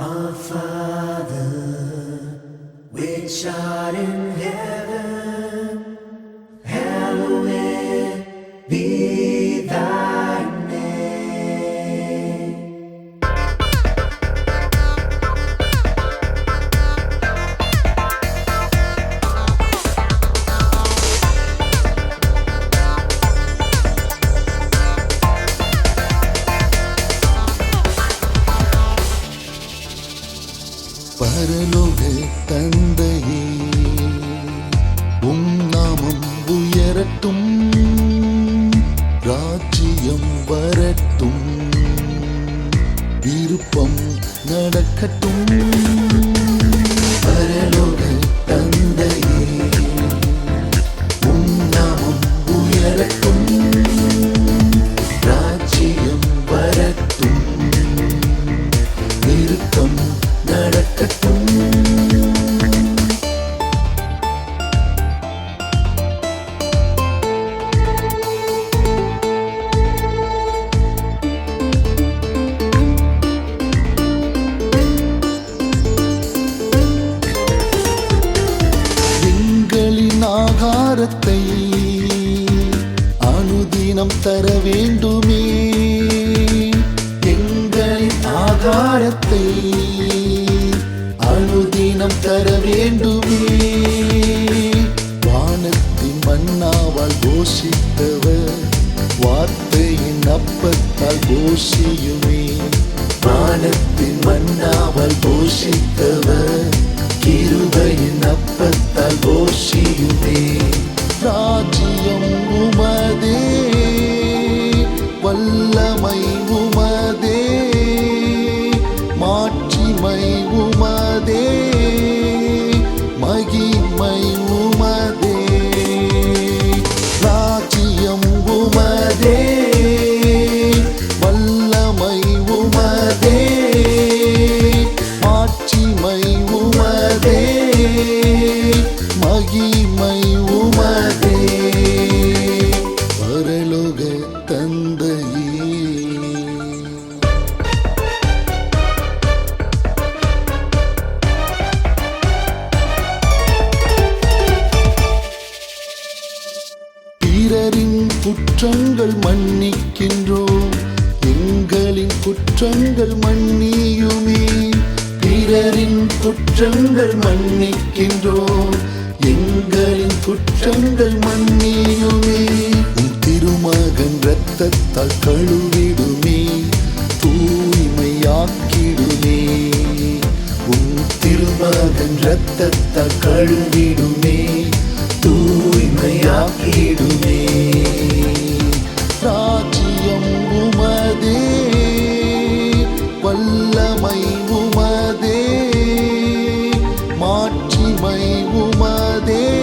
Our Father, which art in heaven, பரலோக தந்தையே உம் நாமம் உயரட்டும் ராஜ்யம் வரட்டும் விருப்பம் நடக்கட்டும் பரலோக ஆகாரத்தை அனுதினம் தர வேண்டுமே. எங்களின் ஆகாரத்தை அனுதினம் தர வேண்டுமே. வானத்தின் மன்னாவால் கோஷித்தவர் வார்த்தையின் அப்பத்தால் கோஷியுமே. வானத்தின் மன்னாவால் கோஷித்தவர் இருதயின் அப்பத்தால் கோஷியுமே ராஜ்யம் உமதே மகிமை உமதே. பரலோக தந்தையே. பிறரின் குற்றங்கள் மன்னிக்கின்றோம். எங்களின் குற்றங்கள் மன்னியுமே. பிறரின் குற்றங்கள் மன்னிக்கின்றோம். எங்களின் குற்றங்கள் மன்னியுமே. உன் திருமகன் ரத்தத்தால் கழுவிடுமே. தூய்மையாக்கிடுமே. உன் திருமகன் ரத்தத்தால் கழுவிடுமே. தூய்மையாக்கிடுமே. மாட்சிமை உமதே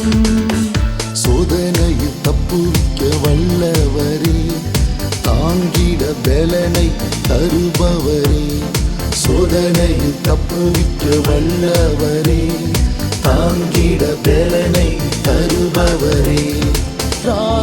கொள்ளும் சோதனையில் தப்புவிக்க வல்லவரே தாங்கிட பலனை தருபவரே. சோதனையில் தப்புவிக்க வல்லவரே தாங்கிட பலனை தருபவரே. ராஜ்யம்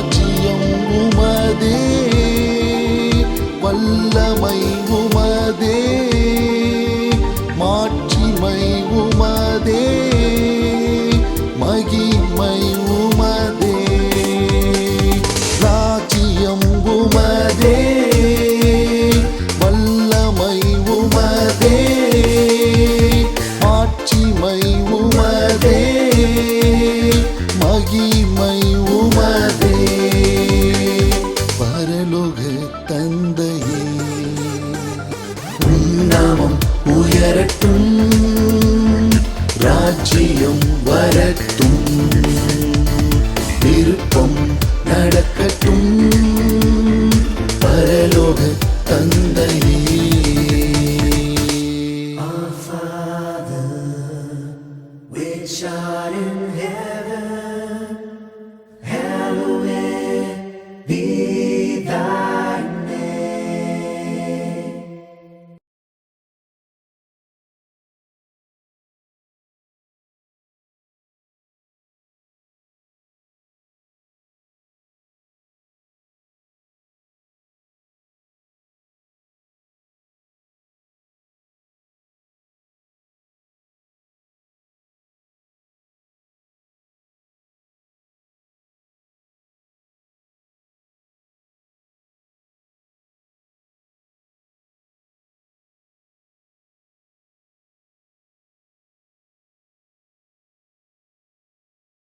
Shot in